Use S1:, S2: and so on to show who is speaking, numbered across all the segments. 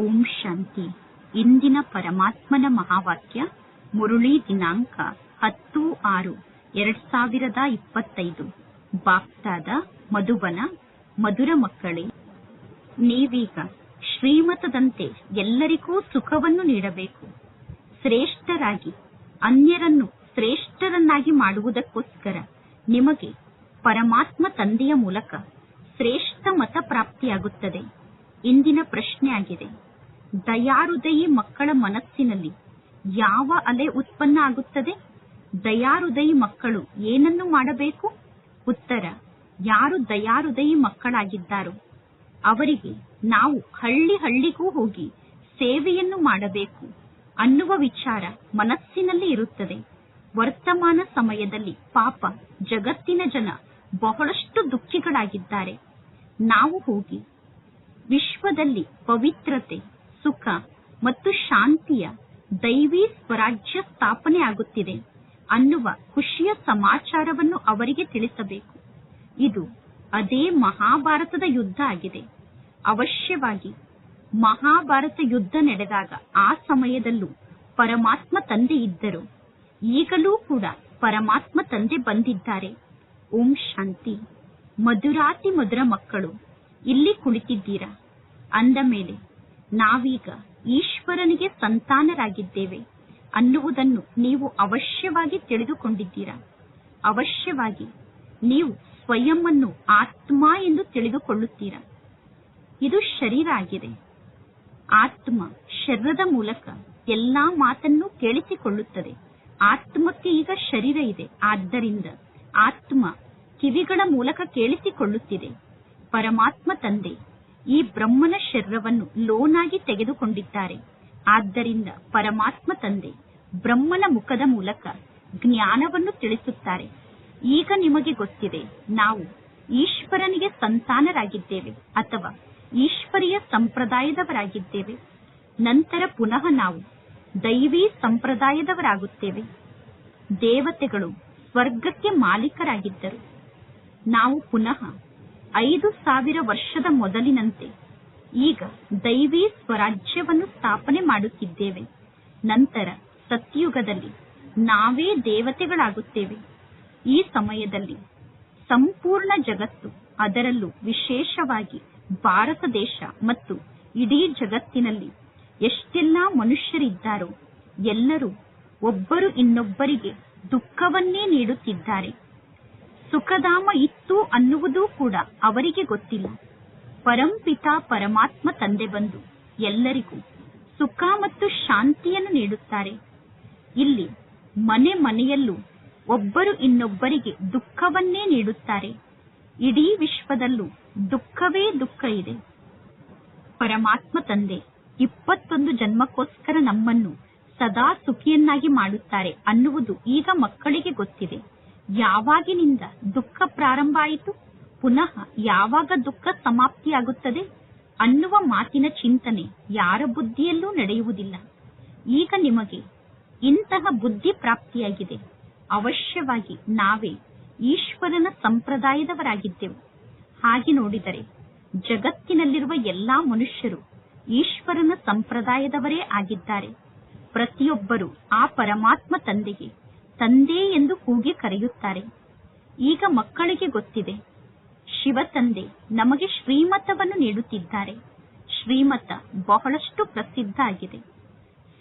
S1: ಓಂ ಶಾಂತಿ. ಇಂದಿನ ಪರಮಾತ್ಮನ ಮಹಾವಾಕ್ಯ, ಮುರುಳಿ ದಿನಾಂಕ ಹತ್ತು ಆರು, ಎರಡ್ ಸಾವಿರದ ಇಪ್ಪತ್ತೈದು. ಬಾಪ್ತಾದ ಮಧುಬನ, ಮಧುರ ಮಕ್ಕಳೇ, ನೀವೀಗ ಶ್ರೀಮತದಂತೆ ಎಲ್ಲರಿಗೂ ಸುಖವನ್ನು ನೀಡಬೇಕು. ಶ್ರೇಷ್ಠರಾಗಿ, ಅನ್ಯರನ್ನು ಶ್ರೇಷ್ಠರನ್ನಾಗಿ ಮಾಡುವುದಕ್ಕೋಸ್ಕರ ನಿಮಗೆ ಪರಮಾತ್ಮ ತಂದೆಯ ಮೂಲಕ ಶ್ರೇಷ್ಠ ಮತ ಪ್ರಾಪ್ತಿಯಾಗುತ್ತದೆ. ಇಂದಿನ ಪ್ರಶ್ನೆ ಆಗಿದೆ. ದಯಾಹೃದಯಿ ಮಕ್ಕಳ ಮನಸ್ಸಿನಲ್ಲಿ. ಯಾವ ಅಲೆ ಉತ್ಪನ್ನ ಆಗುತ್ತದೆ? ದಯಾರುದಯಿ ಮಕ್ಕಳು ಏನನ್ನು ಮಾಡಬೇಕು? ಉತ್ತರ, ಯಾರು ದಯಾಹೃದಯಿ ಮಕ್ಕಳಾಗಿದ್ದಾರೋ, ಅವರಿಗೆ ನಾವು ಹಳ್ಳಿ ಹಳ್ಳಿಗೂ ಹೋಗಿ ಸೇವೆಯನ್ನು ಮಾಡಬೇಕು ಅನ್ನುವ ವಿಚಾರ ಮನಸ್ಸಿನಲ್ಲಿ ಇರುತ್ತದೆ. ವರ್ತಮಾನ ಸಮಯದಲ್ಲಿ ಪಾಪ ಜಗತ್ತಿನ ಜನ ಬಹಳಷ್ಟು ದುಃಖಿಗಳಾಗಿದ್ದಾರೆ. ನಾವು ಹೋಗಿ ವಿಶ್ವದಲ್ಲಿ ಪವಿತ್ರತೆ ಸುಖ ಮತ್ತು ಶಾಂತಿಯ ದೈವಿ ಸ್ವರಾಜ್ಯ ಸ್ಥಾಪನೆ ಆಗುತ್ತಿದೆ ಅನ್ನುವ ಖುಷಿಯ ಸಮಾಚಾರವನ್ನು ಅವರಿಗೆ ತಿಳಿಸಬೇಕು. ಇದು ಅದೇ ಮಹಾಭಾರತದ ಯುದ್ಧ ಆಗಿದೆ. ಅವಶ್ಯವಾಗಿ ಮಹಾಭಾರತ ಯುದ್ಧ ನಡೆದಾಗ ಆ ಸಮಯದಲ್ಲೂ ಪರಮಾತ್ಮ ತಂದೆ ಇದ್ದರು. ಈಗಲೂ ಕೂಡ ಪರಮಾತ್ಮ ತಂದೆ ಬಂದಿದ್ದಾರೆ. ಓಂ ಶಾಂತಿ. ಮಧುರಾತಿ ಮಧುರ ಮಕ್ಕಳು, ಇಲ್ಲಿ ಕುಳಿತಿದ್ದೀರಾ? ಅಂದ ಮೇಲೆ ನಾವೀಗ ಈಶ್ವರನಿಗೆ ಸಂತಾನರಾಗಿದ್ದೇವೆ. ಅನ್ನುವುದನ್ನು ನೀವು ಅವಶ್ಯವಾಗಿ ತಿಳಿದುಕೊಂಡಿದ್ದೀರಾ? ಅವಶ್ಯವಾಗಿ. ನೀವು ಸ್ವಯಂನ್ನು ಆತ್ಮ ಎಂದು ತಿಳಿದುಕೊಳ್ಳುತ್ತೀರಾ? ಇದು ಶರೀರ ಆಗಿದೆ. ಆತ್ಮ ಶರೀರದ ಮೂಲಕ ಎಲ್ಲಾ ಮಾತನ್ನು ಕೇಳಿಸಿಕೊಳ್ಳುತ್ತದೆ. ಆತ್ಮಕ್ಕೆ ಈಗ ಶರೀರ ಇದೆ. ಆದ್ದರಿಂದ ಆತ್ಮ ಕಿವಿಗಳ ಮೂಲಕ ಕೇಳಿಸಿಕೊಳ್ಳುತ್ತಿದೆ. ಪರಮಾತ್ಮ ತಂದೆ ಈ ಬ್ರಹ್ಮನ ಶರೀರವನ್ನು ಲೋನಾಗಿ ತೆಗೆದುಕೊಂಡಿದ್ದಾರೆ. ಆದ್ದರಿಂದ ಪರಮಾತ್ಮ ತಂದೆ ಬ್ರಹ್ಮನ ಮುಖದ ಮೂಲಕ ಜ್ಞಾನವನ್ನು ತಿಳಿಸುತ್ತಾರೆ. ಈಗ ನಿಮಗೆ ಗೊತ್ತಿದೆ, ನಾವು ಈಶ್ವರನಿಗೆ ಸಂತಾನರಾಗಿದ್ದೇವೆ ಅಥವಾ ಈಶ್ವರಿಯ ಸಂಪ್ರದಾಯದವರಾಗಿದ್ದೇವೆ. ನಂತರ ಪುನಃ ನಾವು ದೈವಿ ಸಂಪ್ರದಾಯದವರಾಗುತ್ತೇವೆ. ದೇವತೆಗಳು ಸ್ವರ್ಗಕ್ಕೆ ಮಾಲೀಕರಾಗಿದ್ದರು. ನಾವು ಪುನಃ ಐದು ಸಾವಿರ ವರ್ಷದ ಮೊದಲಿನಂತೆ. ಈಗ ದೈವಿ ಸ್ವರಾಜ್ಯವನ್ನು ಸ್ಥಾಪನೆ ಮಾಡುತ್ತಿದ್ದೇವೆ. ನಂತರ ಸತ್ಯುಗದಲ್ಲಿ ನಾವೇ ದೇವತೆಗಳಾಗುತ್ತೇವೆ. ಈ ಸಮಯದಲ್ಲಿ ಸಂಪೂರ್ಣ ಜಗತ್ತು ಅದರಲ್ಲೂ ವಿಶೇಷವಾಗಿ ಭಾರತ ದೇಶ ಮತ್ತು ಇಡೀ ಜಗತ್ತಿನಲ್ಲಿ ಎಷ್ಟೆಲ್ಲಾ ಮನುಷ್ಯರಿದ್ದಾರೋ ಎಲ್ಲರೂ ಒಬ್ಬರು ಇನ್ನೊಬ್ಬರಿಗೆ ದುಃಖವನ್ನೇ ನೀಡುತ್ತಿದ್ದಾರೆ. ಸುಖಧಾಮ ಇತ್ತು ಅನ್ನುವುದೂ ಕೂಡ ಅವರಿಗೆ ಗೊತ್ತಿಲ್ಲ. ಪರಂಪಿತ ಪರಮಾತ್ಮ ತಂದೆ ಬಂದು ಎಲ್ಲರಿಗೂ ಸುಖ ಮತ್ತು ಶಾಂತಿಯನ್ನು ನೀಡುತ್ತಾರೆ. ಇಲ್ಲಿ ಮನೆ ಮನೆಯಲ್ಲೂ ಒಬ್ಬರು ಇನ್ನೊಬ್ಬರಿಗೆ ದುಃಖವನ್ನೇ ನೀಡುತ್ತಾರೆ. ಇಡೀ ವಿಶ್ವದಲ್ಲೂ ದುಃಖವೇ ದುಃಖ ಇದೆ. ಪರಮಾತ್ಮ ತಂದೆ ಇಪ್ಪತ್ತೊಂದು ಜನ್ಮಕ್ಕೋಸ್ಕರ ನಮ್ಮನ್ನು ಸದಾ ಸುಖಿಯನ್ನಾಗಿ ಮಾಡುತ್ತಾರೆ ಅನ್ನುವುದು ಈಗ ಮಕ್ಕಳಿಗೆ ಗೊತ್ತಿದೆ. ಯಾವಾಗಿನಿಂದ ದುಃಖ ಪ್ರಾರಂಭ ಆಯಿತು? ಪುನಃ ಯಾವಾಗ ದುಃಖ ಸಮಾಪ್ತಿಯಾಗುತ್ತದೆ? ಅನ್ನುವ ಮಾತಿನ ಚಿಂತನೆ ಯಾರ ಬುದ್ಧಿಯಲ್ಲೂ ನಡೆಯುವುದಿಲ್ಲ. ಈಗ ನಿಮಗೆ ಇಂತಹ ಬುದ್ಧಿ ಪ್ರಾಪ್ತಿಯಾಗಿದೆ. ಅವಶ್ಯವಾಗಿ ನಾವೇ ಈಶ್ವರನ ಸಂಪ್ರದಾಯದವರಾಗಿದ್ದೆವು. ಹಾಗೆ ನೋಡಿದರೆ ಜಗತ್ತಿನಲ್ಲಿರುವ ಎಲ್ಲಾ ಮನುಷ್ಯರು ಈಶ್ವರನ ಸಂಪ್ರದಾಯದವರೇ ಆಗಿದ್ದಾರೆ. ಪ್ರತಿಯೊಬ್ಬರು ಆ ಪರಮಾತ್ಮ ತಂದೆಗೆ ತಂದೆ ಎಂದು ಕೂಗಿ ಕರೆಯುತ್ತಾರೆ. ಈಗ ಮಕ್ಕಳಿಗೆ ಗೊತ್ತಿದೆ. ಶಿವ ತಂದೆ ನಮಗೆ ಶ್ರೀಮತವನ್ನು ನೀಡುತ್ತಿದ್ದಾರೆ. ಶ್ರೀಮತ ಬಹಳಷ್ಟು ಪ್ರಸಿದ್ಧ ಆಗಿದೆ.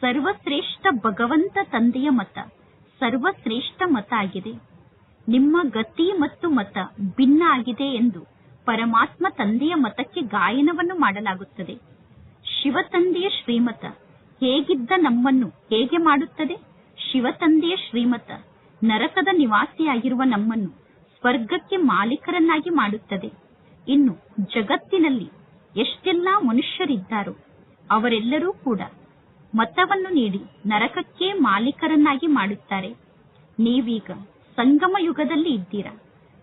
S1: ಸರ್ವಶ್ರೇಷ್ಠ ಭಗವಂತ ತಂದೆಯ ಮತ ಸರ್ವಶ್ರೇಷ್ಠ ಮತ ಆಗಿದೆ. ನಿಮ್ಮ ಗತಿ ಮತ್ತು ಮತ ಭಿನ್ನ ಆಗಿದೆ ಎಂದು ಪರಮಾತ್ಮ ತಂದೆಯ ಮತಕ್ಕೆ ಗಾಯನವನ್ನು ಮಾಡಲಾಗುತ್ತದೆ. ಶಿವ ತಂದೆಯ ಶ್ರೀಮತ ಹೇಗಿದ್ದ ನಮ್ಮನ್ನು ಹೇಗೆ ಮಾಡುತ್ತದೆ? ಶಿವ ತಂದೆಯ ಶ್ರೀಮತ ನರಕದ ನಿವಾಸಿಯಾಗಿರುವ ನಮ್ಮನ್ನು ಸ್ವರ್ಗಕ್ಕೆ ಮಾಲೀಕರನ್ನಾಗಿ ಮಾಡುತ್ತದೆ. ಇನ್ನು ಜಗತ್ತಿನಲ್ಲಿ ಎಷ್ಟೆಲ್ಲಾ ಮನುಷ್ಯರಿದ್ದಾರೋ ಅವರೆಲ್ಲರೂ ಕೂಡ ಮತವನ್ನು ನೀಡಿ ನರಕಕ್ಕೆ ಮಾಲೀಕರನ್ನಾಗಿ ಮಾಡುತ್ತಾರೆ. ನೀವೀಗ ಸಂಗಮ ಯುಗದಲ್ಲಿ ಇದ್ದೀರಾ?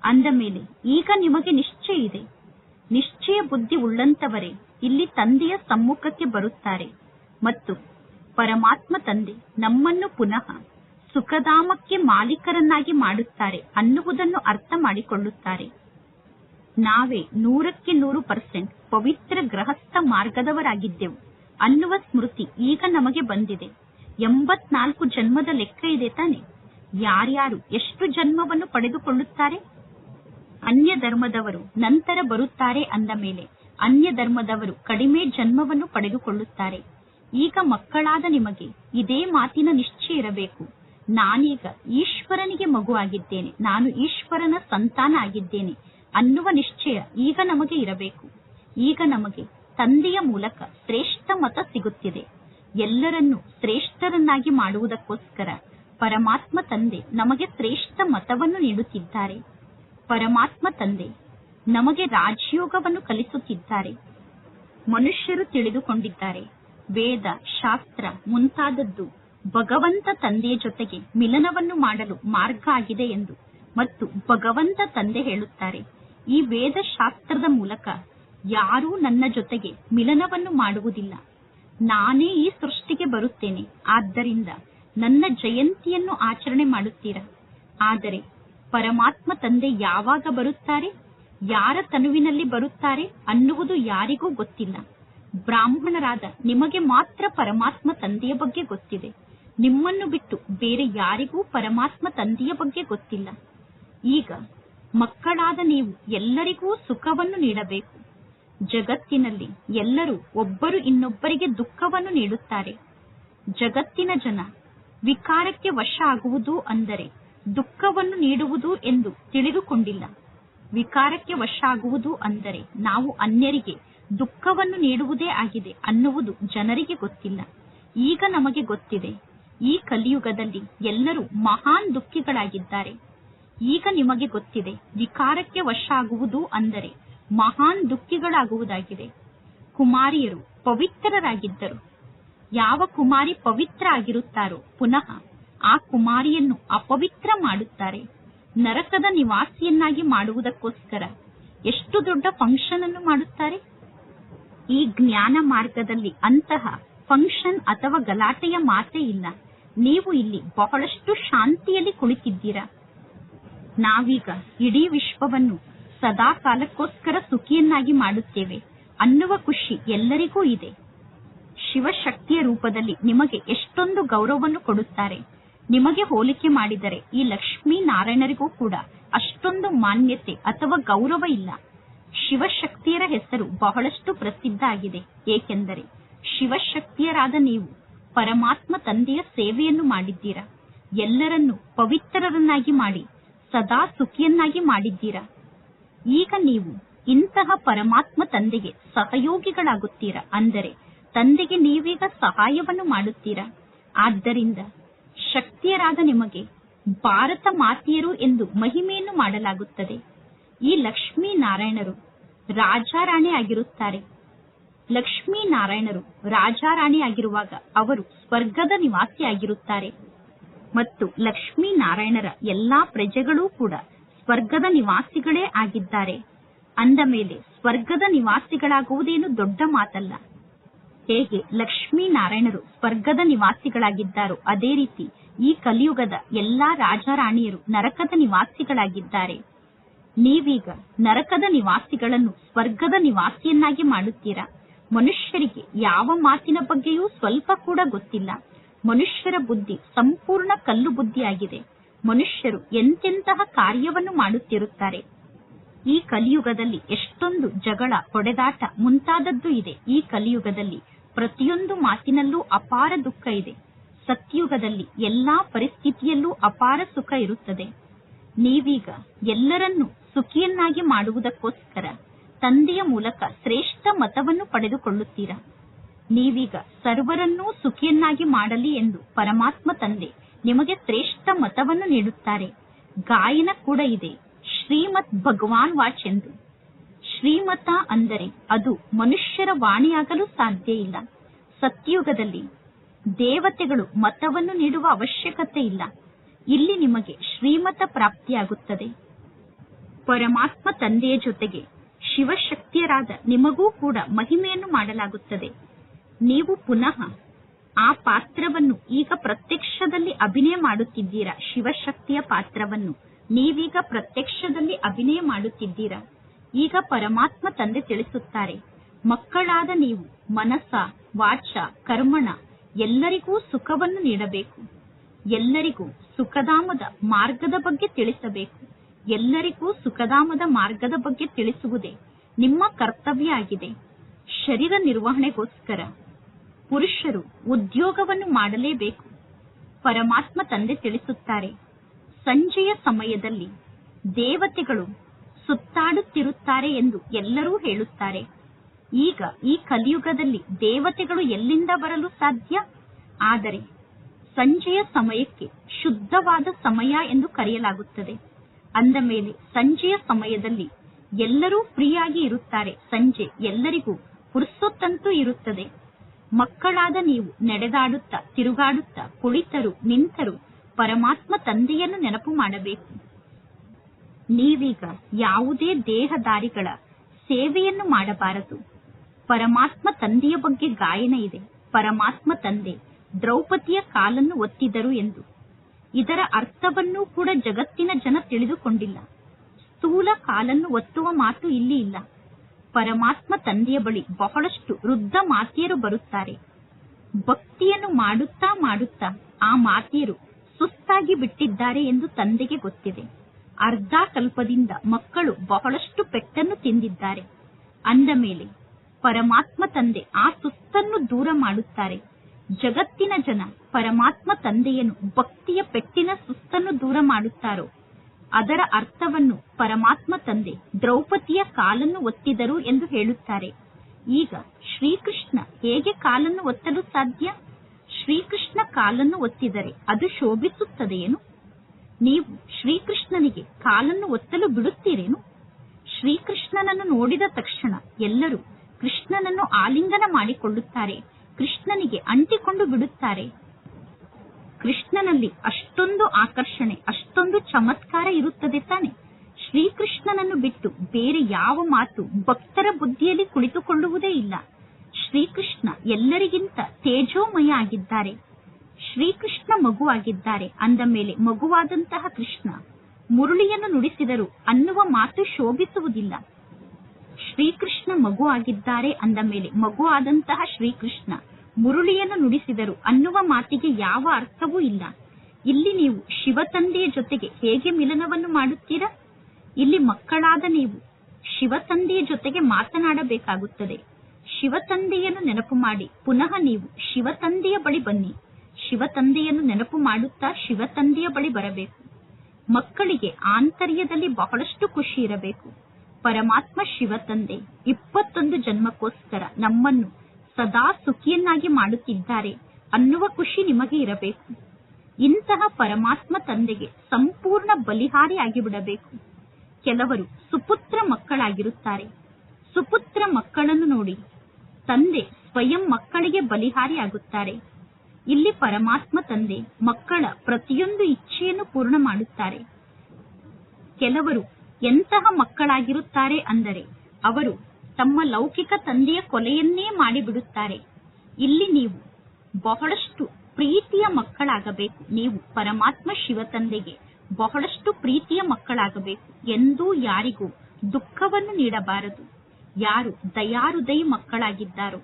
S1: ಅಂದ ಮೇಲೆ ಈಗ ನಿಮಗೆ ನಿಶ್ಚಯ ಇದೆ. ನಿಶ್ಚಯ ಬುದ್ಧಿ ಉಳ್ಳಂತವರೇ ಇಲ್ಲಿ ತಂದೆಯ ಸಮ್ಮುಖಕ್ಕೆ ಬರುತ್ತಾರೆ ಮತ್ತು ಪರಮಾತ್ಮ ತಂದೆ, ನಮ್ಮನ್ನು ಪುನಃ ಸುಖಧಾಮಕ್ಕೆ ಮಾಲೀಕರನ್ನಾಗಿ ಮಾಡುತ್ತಾರೆ ಅನ್ನುವುದನ್ನು ಅರ್ಥ ಮಾಡಿಕೊಳ್ಳುತ್ತಾರೆ. ನಾವೇ ನೂರಕ್ಕೆ ನೂರು ಪರ್ಸೆಂಟ್ ಪವಿತ್ರ ಗೃಹಸ್ಥ ಮಾರ್ಗದವರಾಗಿದ್ದೆವು ಅನ್ನುವ ಸ್ಮೃತಿ ಈಗ ನಮಗೆ ಬಂದಿದೆ. ಎಂಬತ್ನಾಲ್ಕು ಜನ್ಮದ ಲೆಕ್ಕ ಇದೆ ತಾನೆ. ಯಾರ್ಯಾರು ಎಷ್ಟು ಜನ್ಮವನ್ನು ಪಡೆದುಕೊಳ್ಳುತ್ತಾರೆ? ಅನ್ಯ ಧರ್ಮದವರು ನಂತರ ಬರುತ್ತಾರೆ ಅಂದ ಮೇಲೆ ಅನ್ಯ ಧರ್ಮದವರು ಕಡಿಮೆ ಜನ್ಮವನ್ನು ಪಡೆದುಕೊಳ್ಳುತ್ತಾರೆ. ಈಗ ಮಕ್ಕಳಾದ ನಿಮಗೆ ಇದೇ ಮಾತಿನ ನಿಶ್ಚಯ ಇರಬೇಕು. ನಾನೀಗ ಈಶ್ವರನಿಗೆ ಮಗು ಆಗಿದ್ದೇನೆ ನಾನು ಈಶ್ವರನ ಸಂತಾನ ಆಗಿದ್ದೇನೆ ಅನ್ನುವ ನಿಶ್ಚಯ ಈಗ ನಮಗೆ ಇರಬೇಕು. ಈಗ ನಮಗೆ ತಂದೆಯ ಮೂಲಕ ಶ್ರೇಷ್ಠ ಮತ ಸಿಗುತ್ತಿದೆ. ಎಲ್ಲರನ್ನೂ ಶ್ರೇಷ್ಠರನ್ನಾಗಿ ಮಾಡುವುದಕ್ಕೋಸ್ಕರ ಪರಮಾತ್ಮ ತಂದೆ ನಮಗೆ ಶ್ರೇಷ್ಠ ಮತವನ್ನು ನೀಡುತ್ತಿದ್ದಾರೆ. ಪರಮಾತ್ಮ ತಂದೆ ನಮಗೆ ರಾಜಯೋಗವನ್ನು ಕಲಿಸುತ್ತಿದ್ದಾರೆ. ಮನುಷ್ಯರು ತಿಳಿದುಕೊಂಡಿದ್ದಾರೆ. ವೇದ, ಶಾಸ್ತ್ರ ಮುಂತಾದದ್ದು ಭಗವಂತ ತಂದೆಯ ಜೊತೆಗೆ ಮಿಲನವನ್ನು ಮಾಡಲು ಮಾರ್ಗ ಆಗಿದೆ ಎಂದು ಮತ್ತು ಭಗವಂತ ತಂದೆ ಹೇಳುತ್ತಾರೆ. ಈ ವೇದ ಶಾಸ್ತ್ರದ ಮೂಲಕ ಯಾರೂ ನನ್ನ ಜೊತೆಗೆ ಮಿಲನವನ್ನು ಮಾಡುವುದಿಲ್ಲ. ನಾನೇ ಈ ಸೃಷ್ಟಿಗೆ ಬರುತ್ತೇನೆ. ಆದ್ದರಿಂದ ನನ್ನ ಜಯಂತಿಯನ್ನು ಆಚರಣೆ ಮಾಡುತ್ತೀರಾ? ಆದರೆ ಪರಮಾತ್ಮ ತಂದೆ ಯಾವಾಗ ಬರುತ್ತಾರೆ? ಯಾರ ತನುವಿನಲ್ಲಿ ಬರುತ್ತಾರೆ ಅನ್ನುವುದು ಯಾರಿಗೂ ಗೊತ್ತಿಲ್ಲ. ಬ್ರಾಹ್ಮಣರಾದ ನಿಮಗೆ ಮಾತ್ರ ಪರಮಾತ್ಮ ತಂದೆಯ ಬಗ್ಗೆ ಗೊತ್ತಿದೆ. ನಿಮ್ಮನ್ನು ಬಿಟ್ಟು ಬೇರೆ ಯಾರಿಗೂ ಪರಮಾತ್ಮ ತಂದೆಯ ಬಗ್ಗೆ ಗೊತ್ತಿಲ್ಲ. ಈಗ ಮಕ್ಕಳಾದ ನೀವು ಎಲ್ಲರಿಗೂ ಸುಖವನ್ನು ನೀಡಬೇಕು. ಜಗತ್ತಿನಲ್ಲಿ ಎಲ್ಲರೂ ಒಬ್ಬರು ಇನ್ನೊಬ್ಬರಿಗೆ ದುಃಖವನ್ನು ನೀಡುತ್ತಾರೆ. ಜಗತ್ತಿನ ಜನ ವಿಕಾರಕ್ಕೆ ವಶ ಆಗುವುದು ಅಂದರೆ ದುಃಖವನ್ನು ನೀಡುವುದು ಎಂದು ತಿಳಿದುಕೊಂಡಿಲ್ಲ. ವಿಕಾರಕ್ಕೆ ವಶ ಆಗುವುದು ಅಂದರೆ ನಾವು ಅನ್ಯರಿಗೆ ದುಃಖವನ್ನು ನೀಡುವುದೇ ಆಗಿದೆ ಅನ್ನುವುದು ಜನರಿಗೆ ಗೊತ್ತಿಲ್ಲ. ಈಗ ನಮಗೆ ಗೊತ್ತಿದೆ, ಈ ಕಲಿಯುಗದಲ್ಲಿ ಎಲ್ಲರೂ ಮಹಾನ್ ದುಃಖಿಗಳಾಗಿದ್ದಾರೆ. ಈಗ ನಿಮಗೆ ಗೊತ್ತಿದೆ, ವಿಕಾರಕ್ಕೆ ವಶ ಆಗುವುದು ಅಂದರೆ ಮಹಾನ್ ದುಃಖಿಗಳಾಗುವುದಾಗಿದೆ. ಕುಮಾರಿಯರು ಪವಿತ್ರರಾಗಿದ್ದರು. ಯಾವ ಕುಮಾರಿ ಪವಿತ್ರ ಆಗಿರುತ್ತಾರೋ ಪುನಃ ಆ ಕುಮಾರಿಯನ್ನು ಅಪವಿತ್ರ ಮಾಡುತ್ತಾರೆ. ನರಕದ ನಿವಾಸಿಯನ್ನಾಗಿ ಮಾಡುವುದಕ್ಕೋಸ್ಕರ ಎಷ್ಟು ದೊಡ್ಡ ಫಂಕ್ಷನ್ ಅನ್ನು ಮಾಡುತ್ತಾರೆ? ಈ ಜ್ಞಾನ ಮಾರ್ಗದಲ್ಲಿ ಅಂತಹ ಫಂಕ್ಷನ್ ಅಥವಾ ಗಲಾಟೆಯ ಮಾತೇ ಇಲ್ಲ. ನೀವು ಇಲ್ಲಿ ಬಹಳಷ್ಟು ಶಾಂತಿಯಲ್ಲಿ ಕುಳಿತಿದ್ದೀರಾ? ನಾವೀಗ ಇಡೀ ವಿಶ್ವವನ್ನು ಸದಾ ಕಾಲಕ್ಕೋಸ್ಕರ ಸುಖಿಯನ್ನಾಗಿ ಮಾಡುತ್ತೇವೆ ಅನ್ನುವ ಖುಷಿ ಎಲ್ಲರಿಗೂ ಇದೆ. ಶಿವಶಕ್ತಿಯ ರೂಪದಲ್ಲಿ ನಿಮಗೆ ಎಷ್ಟೊಂದು ಗೌರವವನ್ನು ಕೊಡುತ್ತಾರೆ. ನಿಮಗೆ ಹೋಲಿಕೆ ಮಾಡಿದರೆ ಈ ಲಕ್ಷ್ಮೀ ನಾರಾಯಣರಿಗೂ ಕೂಡ ಅಷ್ಟೊಂದು ಮಾನ್ಯತೆ ಅಥವಾ ಗೌರವ ಇಲ್ಲ. ಶಿವಶಕ್ತಿಯರ ಹೆಸರು ಬಹಳಷ್ಟು ಪ್ರಸಿದ್ಧ ಆಗಿದೆ. ಏಕೆಂದರೆ ಶಿವಶಕ್ತಿಯರಾದ ನೀವು ಪರಮಾತ್ಮ ತಂದೆಯ ಸೇವೆಯನ್ನು ಮಾಡಿದ್ದೀರಾ? ಎಲ್ಲರನ್ನೂ ಪವಿತ್ರರನ್ನಾಗಿ ಮಾಡಿ, ಸದಾ ಸುಖಿಯನ್ನಾಗಿ ಮಾಡಿದ್ದೀರಾ? ಈಗ ನೀವು ಇಂತಹ ಪರಮಾತ್ಮ ತಂದೆಗೆ ಸಹಯೋಗಿಗಳಾಗುತ್ತೀರಾ? ಅಂದರೆ ತಂದೆಗೆ ನೀವೀಗ ಸಹಾಯವನ್ನು ಮಾಡುತ್ತೀರಾ? ಆದ್ದರಿಂದ ಶಕ್ತಿಯರಾದ ನಿಮಗೆ ಭಾರತ ಮಾತೆಯರು ಎಂದು ಮಹಿಮೆಯನ್ನು ಮಾಡಲಾಗುತ್ತದೆ. ಈ ಲಕ್ಷ್ಮೀ ನಾರಾಯಣರು ರಾಜಾರಾಣಿ ಆಗಿರುತ್ತಾರೆ. ಲಕ್ಷ್ಮೀ ನಾರಾಯಣರು ರಾಜಾರಾಣಿ ಆಗಿರುವಾಗ ಅವರು ಸ್ವರ್ಗದ ನಿವಾಸಿಯಾಗಿರುತ್ತಾರೆ. ಮತ್ತು ಲಕ್ಷ್ಮೀ ನಾರಾಯಣರ ಎಲ್ಲಾ ಪ್ರಜೆಗಳೂ ಕೂಡ ಸ್ವರ್ಗದ ನಿವಾಸಿಗಳೇ ಆಗಿದ್ದಾರೆ. ಅಂದ ಮೇಲೆ ಸ್ವರ್ಗದ ನಿವಾಸಿಗಳಾಗುವುದೇನು ದೊಡ್ಡ ಮಾತಲ್ಲ. ಹೇಗೆ ಲಕ್ಷ್ಮೀ ನಾರಾಯಣರು ಸ್ವರ್ಗದ ನಿವಾಸಿಗಳಾಗಿದ್ದಾರೋ ಅದೇ ರೀತಿ ಈ ಕಲಿಯುಗದ ಎಲ್ಲಾ ರಾಜಾರಾಣಿಯರು ನರಕದ ನಿವಾಸಿಗಳಾಗಿದ್ದಾರೆ. ನೀವೀಗ ನರಕದ ನಿವಾಸಿಗಳನ್ನು ಸ್ವರ್ಗದ ನಿವಾಸಿಯನ್ನಾಗಿ ಮಾಡುತ್ತೀರಾ? ಮನುಷ್ಯರಿಗೆ ಯಾವ ಮಾತಿನ ಬಗ್ಗೆಯೂ ಸ್ವಲ್ಪ ಕೂಡ ಗೊತ್ತಿಲ್ಲ. ಮನುಷ್ಯರ ಬುದ್ಧಿ ಸಂಪೂರ್ಣ ಕಲ್ಲು ಬುದ್ಧಿಯಾಗಿದೆ. ಮನುಷ್ಯರು ಎಂತೆಂತಹ ಕಾರ್ಯವನ್ನು ಮಾಡುತ್ತಿರುತ್ತಾರೆ? ಈ ಕಲಿಯುಗದಲ್ಲಿ ಎಷ್ಟೊಂದು ಜಗಳ, ಹೊಡೆದಾಟ ಮುಂತಾದದ್ದು ಇದೆ. ಈ ಕಲಿಯುಗದಲ್ಲಿ ಪ್ರತಿಯೊಂದು ಮಾತಿನಲ್ಲೂ ಅಪಾರ ದುಃಖ ಇದೆ. ಸತ್ಯುಗದಲ್ಲಿ ಎಲ್ಲಾ ಪರಿಸ್ಥಿತಿಯಲ್ಲೂ ಅಪಾರ ಸುಖ ಇರುತ್ತದೆ. ನೀವೀಗ ಎಲ್ಲರನ್ನೂ ಸುಖಿಯನ್ನಾಗಿ ಮಾಡುವುದಕ್ಕೋಸ್ಕರ ತಂದೆಯ ಮೂಲಕ ಶ್ರೇಷ್ಠ ಮತವನ್ನು ಪಡೆದುಕೊಳ್ಳುತ್ತೀರಾ? ನೀವೀಗ ಸರ್ವರನ್ನೂ ಸುಖಿಯನ್ನಾಗಿ ಮಾಡಲಿ ಎಂದು ಪರಮಾತ್ಮ ತಂದೆ ನಿಮಗೆ ಶ್ರೇಷ್ಠ ಮತವನ್ನು ನೀಡುತ್ತಾರೆ. ಗಾಯನ ಕೂಡ ಇದೆ. ಶ್ರೀಮತ್ ಭಗವಾನ್ ವಾಚ್ ಎಂದು. ಶ್ರೀಮತ ಅಂದರೆ ಅದು ಮನುಷ್ಯರ ವಾಣಿಯಾಗಲು ಸಾಧ್ಯ ಇಲ್ಲ. ಸತ್ಯುಗದಲ್ಲಿ ದೇವತೆಗಳು ಮತವನ್ನು ನೀಡುವ ಅವಶ್ಯಕತೆ ಇಲ್ಲ. ಇಲ್ಲಿ ನಿಮಗೆ ಶ್ರೀಮತ ಪ್ರಾಪ್ತಿಯಾಗುತ್ತದೆ. ಪರಮಾತ್ಮ ತಂದೆಯ ಜೊತೆಗೆ ಶಿವಶಕ್ತಿಯರಾದ ನಿಮಗೂ ಕೂಡ ಮಹಿಮೆಯನ್ನು ಮಾಡಲಾಗುತ್ತದೆ. ನೀವು ಪುನಃ ಆ ಪಾತ್ರವನ್ನು ಈಗ ಪ್ರತ್ಯಕ್ಷದಲ್ಲಿ ಅಭಿನಯ ಮಾಡುತ್ತಿದ್ದೀರಾ? ಶಿವಶಕ್ತಿಯ ಪಾತ್ರವನ್ನು ನೀವೀಗ ಪ್ರತ್ಯಕ್ಷದಲ್ಲಿ ಅಭಿನಯ ಮಾಡುತ್ತಿದ್ದೀರಾ? ಈಗ ಪರಮಾತ್ಮ ತಂದೆ ತಿಳಿಸುತ್ತಾರೆ, ಮಕ್ಕಳಾದ ನೀವು ಮನಸ್ಸ, ವಾಚ, ಕರ್ಮಣ ಎಲ್ಲರಿಗೂ ಸುಖವನ್ನು ನೀಡಬೇಕು. ಎಲ್ಲರಿಗೂ ಸುಖಧಾಮದ ಮಾರ್ಗದ ಬಗ್ಗೆ ತಿಳಿಸಬೇಕು. ಎಲ್ಲರಿಗೂ ಸುಖಧಾಮದ ಮಾರ್ಗದ ಬಗ್ಗೆ ತಿಳಿಸುವುದೇ ನಿಮ್ಮ ಕರ್ತವ್ಯ ಆಗಿದೆ ಶರೀರ ನಿರ್ವಹಣೆಗೋಸ್ಕರ ಪುರುಷರು ಉದ್ಯೋಗವನ್ನು ಮಾಡಲೇಬೇಕು. ಪರಮಾತ್ಮ ತಂದೆ ತಿಳಿಸುತ್ತಾರೆ, ಸಂಜೆಯ ಸಮಯದಲ್ಲಿ ದೇವತೆಗಳು ಸುತ್ತಾಡುತ್ತಿರುತ್ತಾರೆ ಎಂದು ಎಲ್ಲರೂ ಹೇಳುತ್ತಾರೆ. ಈಗ ಈ ಕಲಿಯುಗದಲ್ಲಿ ದೇವತೆಗಳು ಎಲ್ಲಿಂದ ಬರಲು ಸಾಧ್ಯ? ಆದರೆ ಸಂಜೆಯ ಸಮಯಕ್ಕೆ ಶುದ್ಧವಾದ ಸಮಯ ಎಂದು ಕರೆಯಲಾಗುತ್ತದೆ. ಅಂದ ಮೇಲೆ ಸಂಜೆಯ ಸಮಯದಲ್ಲಿ ಎಲ್ಲರೂ ಫ್ರೀಯಾಗಿ ಇರುತ್ತಾರೆ. ಸಂಜೆ ಎಲ್ಲರಿಗೂ ಪುರುಸೊತ್ತಂತೂ ಇರುತ್ತದೆ. ಮಕ್ಕಳಾದ ನೀವು ನಡೆದಾಡುತ್ತಾ, ತಿರುಗಾಡುತ್ತಾ, ಕುಳಿತರು, ನಿಂತರು ಪರಮಾತ್ಮ ತಂದೆಯನ್ನು ನೆನಪು ಮಾಡಬೇಕು. ನೀವೀಗ ಯಾವುದೇ ದೇಹದಾರಿಗಳ ಸೇವೆಯನ್ನು ಮಾಡಬಾರದು. ಪರಮಾತ್ಮ ತಂದೆಯ ಬಗ್ಗೆ ಗಾಯನ ಇದೆ. ಪರಮಾತ್ಮ ತಂದೆ ದ್ರೌಪದಿಯ ಕಾಲನ್ನು ಒತ್ತಿದರು ಎಂದು ಇದರ ಅರ್ಥವನ್ನೂ ಕೂಡ ಜಗತ್ತಿನ ಜನ ತಿಳಿದುಕೊಂಡಿಲ್ಲ. ಸ್ಥೂಲ ಕಾಲನ್ನು ಒತ್ತುವ ಮಾತು ಇಲ್ಲಿ ಇಲ್ಲ. ಪರಮಾತ್ಮ ತಂದೆಯ ಬಳಿ ಬಹಳಷ್ಟು ವೃದ್ಧ ಮಾತೆಯರು ಬರುತ್ತಾರೆ. ಭಕ್ತಿಯನ್ನು ಮಾಡುತ್ತಾ ಮಾಡುತ್ತಾ ಆ ಮಾತೆಯರು ಸುಸ್ತಾಗಿ ಬಿಟ್ಟಿದ್ದಾರೆ ಎಂದು ತಂದೆಗೆ ಗೊತ್ತಿದೆ. ಅರ್ಧ ಕಲ್ಪದಿಂದ ಮಕ್ಕಳು ಬಹಳಷ್ಟು ಪೆಟ್ಟನ್ನು ತಿಂದಿದ್ದಾರೆ. ಅಂದ ಮೇಲೆ ಪರಮಾತ್ಮ ತಂದೆ ಆ ಸುಸ್ತನ್ನು ದೂರ ಮಾಡುತ್ತಾರೆ. ಜಗತ್ತಿನ ಜನ ಪರಮಾತ್ಮ ತಂದೆಯನ್ನು ಭಕ್ತಿಯ ಪೆಟ್ಟಿನ ಸುಸ್ತನ್ನು ದೂರ ಮಾಡುತ್ತಾರೋ, ಅದರ ಅರ್ಥವನ್ನು ಪರಮಾತ್ಮ ತಂದೆ ದ್ರೌಪದಿಯ ಕಾಲನ್ನು ಒತ್ತಿದರು ಎಂದು ಹೇಳುತ್ತಾರೆ. ಈಗ ಶ್ರೀಕೃಷ್ಣ ಹೇಗೆ ಕಾಲನ್ನು ಒತ್ತಲು ಸಾಧ್ಯ? ಶ್ರೀಕೃಷ್ಣ ಕಾಲನ್ನು ಒತ್ತಿದರೆ ಅದು ಶೋಭಿಸುತ್ತದೆಯೇನು? ನೀವು ಶ್ರೀಕೃಷ್ಣನಿಗೆ ಕಾಲನ್ನು ಒತ್ತಲು ಬಿಡುತ್ತೀರೇನು? ಶ್ರೀಕೃಷ್ಣನನ್ನು ನೋಡಿದ ತಕ್ಷಣ ಎಲ್ಲರೂ ಕೃಷ್ಣನನ್ನು ಆಲಿಂಗನ ಮಾಡಿಕೊಳ್ಳುತ್ತಾರೆ. ಕೃಷ್ಣನಿಗೆ ಅಂಟಿಕೊಂಡು ಬಿಡುತ್ತಾರೆ. ಕೃಷ್ಣನಲ್ಲಿ ಅಷ್ಟೊಂದು ಆಕರ್ಷಣೆ, ಅಷ್ಟೊಂದು ಚಮತ್ಕಾರ ಇರುತ್ತದೆ ತಾನೆ. ಶ್ರೀಕೃಷ್ಣನನ್ನು ಬಿಟ್ಟು ಬೇರೆ ಯಾವ ಮಾತು ಭಕ್ತರ ಬುದ್ಧಿಯಲ್ಲಿ ಕುಳಿತುಕೊಳ್ಳುವುದೇ ಇಲ್ಲ. ಶ್ರೀಕೃಷ್ಣ ಎಲ್ಲರಿಗಿಂತ ತೇಜೋಮಯ ಆಗಿದ್ದಾರೆ. ಶ್ರೀಕೃಷ್ಣ ಮಗುವಾಗಿದ್ದಾರೆ ಅಂದ ಮೇಲೆ ಮಗುವಾದಂತಹ ಕೃಷ್ಣ ಮುರುಳಿಯನ್ನು ನುಡಿಸಿದರು ಅನ್ನುವ ಮಾತು ಶೋಭಿಸುವುದಿಲ್ಲ. ಶ್ರೀಕೃಷ್ಣ ಮಗು ಆಗಿದ್ದಾರೆ ಅಂದ ಮೇಲೆ ಮಗು ಆದಂತಹ ಶ್ರೀಕೃಷ್ಣ ಮುರುಳಿಯನ್ನು ನುಡಿಸಿದರು. ಅನ್ನುವ ಮಾತಿಗೆ ಯಾವ ಅರ್ಥವೂ ಇಲ್ಲ. ಇಲ್ಲಿ ನೀವು ಶಿವತಂದೆಯ ಜೊತೆಗೆ ಹೇಗೆ ಮಿಲನವನ್ನು ಮಾಡುತ್ತೀರಾ? ಇಲ್ಲಿ ಮಕ್ಕಳಾದ ನೀವು ಶಿವತಂದೆಯ ಜೊತೆಗೆ ಮಾತನಾಡಬೇಕಾಗುತ್ತದೆ. ಶಿವತಂದೆಯನ್ನು ನೆನಪು ಮಾಡಿ. ಪುನಃ ನೀವು ಶಿವತಂದೆಯ ಬಳಿ ಬನ್ನಿ. ಶಿವತಂದೆಯನ್ನು ನೆನಪು ಮಾಡುತ್ತಾ ಶಿವತಂದೆಯ ಬಳಿ ಬರಬೇಕು. ಮಕ್ಕಳಿಗೆ ಆಂತರ್ಯದಲ್ಲಿ ಬಹಳಷ್ಟು ಖುಷಿ ಇರಬೇಕು. ಪರಮಾತ್ಮ ಶಿವ ತಂದೆ. ಇಪ್ಪತ್ತೊಂದು ಜನ್ಮಕ್ಕೋಸ್ಕರ ನಮ್ಮನ್ನು ಸದಾ ಸುಖಿಯನ್ನಾಗಿ ಮಾಡುತ್ತಿದ್ದಾರೆ ಅನ್ನುವ ಖುಷಿ ನಿಮಗೆ ಇರಬೇಕು. ಇಂತಹ ಪರಮಾತ್ಮ ತಂದೆಗೆ ಸಂಪೂರ್ಣ ಬಲಿಹಾರಿ ಆಗಿಬಿಡಬೇಕು. ಕೆಲವರು ಸುಪುತ್ರ ಮಕ್ಕಳಾಗಿರುತ್ತಾರೆ. ಸುಪುತ್ರ ಮಕ್ಕಳನ್ನು ನೋಡಿ ತಂದೆ ಸ್ವಯಂ ಮಕ್ಕಳಿಗೆ ಬಲಿಹಾರಿ ಆಗುತ್ತಾರೆ. ಇಲ್ಲಿ ಪರಮಾತ್ಮ ತಂದೆ ಮಕ್ಕಳ ಪ್ರತಿಯೊಂದು ಇಚ್ಛೆಯನ್ನು ಪೂರ್ಣ ಮಾಡುತ್ತಾರೆ. ಕೆಲವರು ಎಂತಹ ಮಕ್ಕಳಾಗಿರುತ್ತಾರೆ ಅಂದರೆ ಅವರು ತಮ್ಮ ಲೌಕಿಕ ತಂದೆಯ ಕೊಲೆಯನ್ನೇ ಮಾಡಿಬಿಡುತ್ತಾರೆ. ಇಲ್ಲಿ ನೀವು ಬಹಳಷ್ಟು ಪ್ರೀತಿಯ ಮಕ್ಕಳಾಗಬೇಕು. ನೀವು ಪರಮಾತ್ಮ ಶಿವ ತಂದೆಗೆ ಬಹಳಷ್ಟು ಪ್ರೀತಿಯ ಮಕ್ಕಳಾಗಬೇಕು ಎಂದೂ ಯಾರಿಗೂ ದುಃಖವನ್ನು ನೀಡಬಾರದು. ಯಾರು ದಯಾರುದಯ ಮಕ್ಕಳಾಗಿದ್ದಾರೋ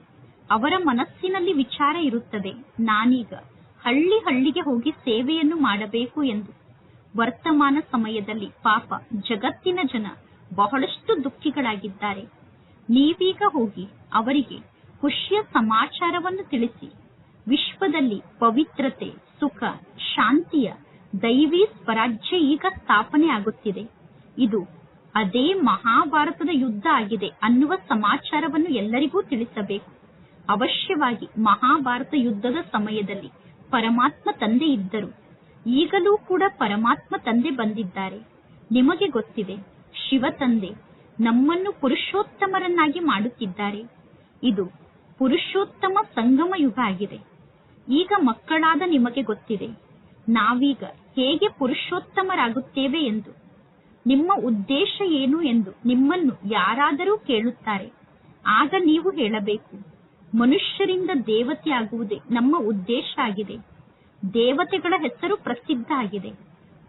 S1: ಅವರ ಮನಸ್ಸಿನಲ್ಲಿ ವಿಚಾರ ಇರುತ್ತದೆ. ನಾನೀಗ ಹಳ್ಳಿ ಹಳ್ಳಿಗೆ ಹೋಗಿ ಸೇವೆಯನ್ನು ಮಾಡಬೇಕು ಎಂದು ವರ್ತಮಾನ ಸಮಯದಲ್ಲಿ ಪಾಪ ಜಗತ್ತಿನ ಜನ ಬಹಳಷ್ಟು ದುಃಖಿಗಳಾಗಿದ್ದಾರೆ. ನೀವೀಗ ಹೋಗಿ ಅವರಿಗೆ ಖುಷಿಯ ಸಮಾಚಾರವನ್ನು ತಿಳಿಸಿ. ವಿಶ್ವದಲ್ಲಿ ಪವಿತ್ರತೆ, ಸುಖ, ಶಾಂತಿಯ ದೈವಿ ಸ್ವರಾಜ್ಯ ಈಗ ಸ್ಥಾಪನೆ ಆಗುತ್ತಿದೆ. ಇದು ಅದೇ ಮಹಾಭಾರತದ ಯುದ್ಧ ಆಗಿದೆ ಅನ್ನುವ ಸಮಾಚಾರವನ್ನು ಎಲ್ಲರಿಗೂ ತಿಳಿಸಬೇಕು. ಅವಶ್ಯವಾಗಿ ಮಹಾಭಾರತ ಯುದ್ಧದ ಸಮಯದಲ್ಲಿ ಪರಮಾತ್ಮ ತಂದೆ ಇದ್ದರು. ಈಗಲೂ ಕೂಡ ಪರಮಾತ್ಮ ತಂದೆ ಬಂದಿದ್ದಾರೆ. ನಿಮಗೆ ಗೊತ್ತಿದೆ, ಶಿವ ತಂದೆ ನಮ್ಮನ್ನು ಪುರುಷೋತ್ತಮರನ್ನಾಗಿ ಮಾಡುತ್ತಿದ್ದಾರೆ. ಇದು ಪುರುಷೋತ್ತಮ ಸಂಗಮ ಯುಗ ಆಗಿದೆ. ಈಗ ಮಕ್ಕಳಾದ ನಿಮಗೆ ಗೊತ್ತಿದೆ, ನಾವೀಗ ಹೇಗೆ ಪುರುಷೋತ್ತಮರಾಗುತ್ತೇವೆ ಎಂದು. ನಿಮ್ಮ ಉದ್ದೇಶ ಏನು ಎಂದು ನಿಮ್ಮನ್ನು ಯಾರಾದರೂ ಕೇಳುತ್ತಾರೆ. ಆಗ ನೀವು ಹೇಳಬೇಕು, ಮನುಷ್ಯರಿಂದ ದೇವತೆ ಆಗುವುದೇ ನಮ್ಮ ಉದ್ದೇಶ ಆಗಿದೆ. ದೇವತೆಗಳ ಹೆಸರು ಪ್ರಸಿದ್ಧ ಆಗಿದೆ.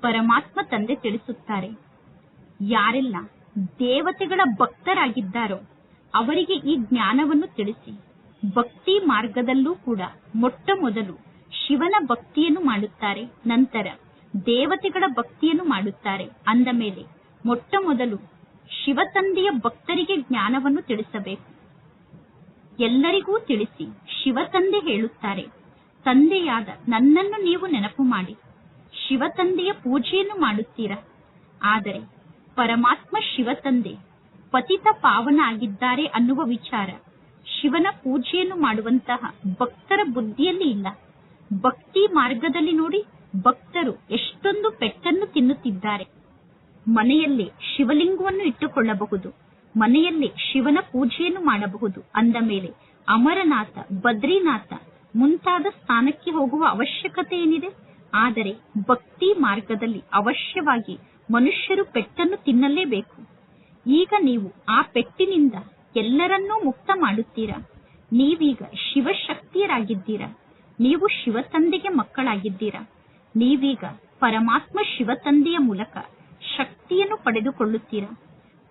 S1: ಪರಮಾತ್ಮ ತಂದೆ ತಿಳಿಸುತ್ತಾರೆ. ಯಾರೆಲ್ಲ ದೇವತೆಗಳ ಭಕ್ತರಾಗಿದ್ದಾರೋ ಅವರಿಗೆ ಈ ಜ್ಞಾನವನ್ನು ತಿಳಿಸಿ. ಭಕ್ತಿ ಮಾರ್ಗದಲ್ಲೂ ಕೂಡ ಮೊಟ್ಟ ಮೊದಲು ಶಿವನ ಭಕ್ತಿಯನ್ನು ಮಾಡುತ್ತಾರೆ. ನಂತರ ದೇವತೆಗಳ ಭಕ್ತಿಯನ್ನು ಮಾಡುತ್ತಾರೆ. ಅಂದ ಮೇಲೆ ಮೊಟ್ಟ ಮೊದಲು ಶಿವತಂದೆಯ ಭಕ್ತರಿಗೆ ಜ್ಞಾನವನ್ನು ತಿಳಿಸಬೇಕು. ಎಲ್ಲರಿಗೂ ತಿಳಿಸಿ ಶಿವತಂದೆ ಹೇಳುತ್ತಾರೆ. ತಂದೆಯಾದ ನನ್ನನ್ನು ನೀವು ನೆನಪು ಮಾಡಿ. ಶಿವತಂದೆಯ ಪೂಜೆಯನ್ನು ಮಾಡುತ್ತೀರಾ? ಆದರೆ ಪರಮಾತ್ಮ ಶಿವತಂದೆ, ಪತಿತ ಪಾವನ ಆಗಿದ್ದಾರೆ ಅನ್ನುವ ವಿಚಾರ ಶಿವನ ಪೂಜೆಯನ್ನು ಮಾಡುವಂತಹ ಭಕ್ತರ ಬುದ್ಧಿಯಲ್ಲಿ ಇಲ್ಲ. ಭಕ್ತಿ ಮಾರ್ಗದಲ್ಲಿ ನೋಡಿ ಭಕ್ತರು ಎಷ್ಟೊಂದು ಪೆಟ್ಟನ್ನು ತಿನ್ನುತ್ತಿದ್ದಾರೆ. ಮನೆಯಲ್ಲಿ ಶಿವಲಿಂಗವನ್ನು ಇಟ್ಟುಕೊಳ್ಳಬಹುದು. ಮನೆಯಲ್ಲಿ ಶಿವನ ಪೂಜೆಯನ್ನು ಮಾಡಬಹುದು. ಅಂದ ಮೇಲೆ ಅಮರನಾಥ, ಬದ್ರಿನಾಥ ಮುಂತಾದ ಸ್ಥಾನಕ್ಕೆ ಹೋಗುವ ಅವಶ್ಯಕತೆ ಏನಿದೆ ಆದರೆ ಭಕ್ತಿ ಮಾರ್ಗದಲ್ಲಿ ಅವಶ್ಯವಾಗಿ ಮನುಷ್ಯರು ಪೆಟ್ಟನ್ನು ತಿನ್ನಲೇಬೇಕು. ಈಗ ನೀವು ಆ ಪೆಟ್ಟಿನಿಂದ ಎಲ್ಲರನ್ನೂ ಮುಕ್ತ ಮಾಡುತ್ತೀರಾ? ನೀವೀಗ ಶಿವಶಕ್ತಿಯರಾಗಿದ್ದೀರಾ? ನೀವು ಶಿವತಂದೆಗೆ ಮಕ್ಕಳಾಗಿದ್ದೀರಾ? ನೀವೀಗ ಪರಮಾತ್ಮ ಶಿವತಂದೆಯ ಮೂಲಕ ಶಕ್ತಿಯನ್ನು ಪಡೆದುಕೊಳ್ಳುತ್ತೀರಾ?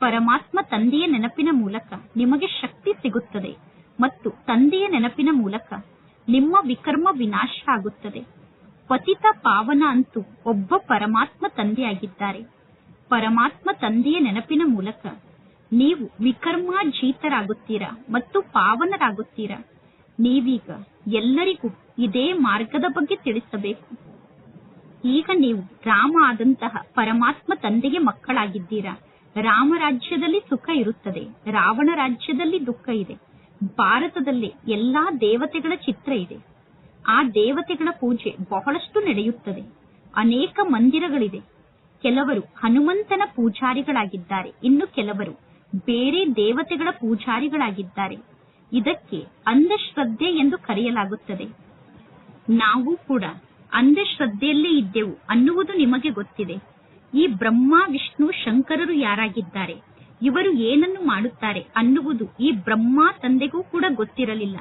S1: ಪರಮಾತ್ಮ ತಂದೆಯ ನೆನಪಿನ ಮೂಲಕ ನಿಮಗೆ ಶಕ್ತಿ ಸಿಗುತ್ತದೆ ಮತ್ತು ತಂದೆಯ ನೆನಪಿನ ಮೂಲಕ ನಿಮ್ಮ ವಿಕರ್ಮ ವಿನಾಶ ಆಗುತ್ತದೆ. ಪತಿತ ಪಾವನ ಅಂತೂ ಒಬ್ಬ ಪರಮಾತ್ಮ ತಂದೆಯಾಗಿದ್ದಾರೆ. ಪರಮಾತ್ಮ ತಂದೆಯ ನೆನಪಿನ ಮೂಲಕ ನೀವು ವಿಕರ್ಮಾಜೀತರಾಗುತ್ತೀರಾ ಮತ್ತು ಪಾವನರಾಗುತ್ತೀರಾ. ನೀವೀಗ ಎಲ್ಲರಿಗೂ ಇದೇ ಮಾರ್ಗದ ಬಗ್ಗೆ ತಿಳಿಸಬೇಕು. ಈಗ ನೀವು ರಾಮ ಆದಂತಹ ಪರಮಾತ್ಮ ತಂದೆಗೆ ಮಕ್ಕಳಾಗಿದ್ದೀರಾ. ರಾಮ ರಾಜ್ಯದಲ್ಲಿ ಸುಖ ಇರುತ್ತದೆ. ರಾವಣ ರಾಜ್ಯದಲ್ಲಿ ದುಃಖ ಇದೆ. ಭಾರತದಲ್ಲಿ ಎಲ್ಲಾ ದೇವತೆಗಳ ಚಿತ್ರ ಇದೆ. ಆ ದೇವತೆಗಳ ಪೂಜೆ ಬಹಳಷ್ಟು ನಡೆಯುತ್ತದೆ. ಅನೇಕ ಮಂದಿರಗಳಿದೆ. ಕೆಲವರು ಹನುಮಂತನ ಪೂಜಾರಿಗಳಾಗಿದ್ದಾರೆ. ಇನ್ನು ಕೆಲವರು ಬೇರೆ ದೇವತೆಗಳ ಪೂಜಾರಿಗಳಾಗಿದ್ದಾರೆ. ಇದಕ್ಕೆ ಅಂಧಶ್ರದ್ಧೆ ಎಂದು ಕರೆಯಲಾಗುತ್ತದೆ. ನಾವು ಕೂಡ ಅಂಧಶ್ರದ್ಧೆಯಲ್ಲೇ ಇದ್ದೆವು ಅನ್ನುವುದು ನಿಮಗೆ ಗೊತ್ತಿದೆ. ಈ ಬ್ರಹ್ಮ, ವಿಷ್ಣು, ಶಂಕರರು ಯಾರಾಗಿದ್ದಾರೆ? ಇವರು ಏನನ್ನು ಮಾಡುತ್ತಾರೆ ಅನ್ನುವುದು ಈ ಬ್ರಹ್ಮ ತಂದೆಗೂ ಕೂಡ ಗೊತ್ತಿರಲಿಲ್ಲ.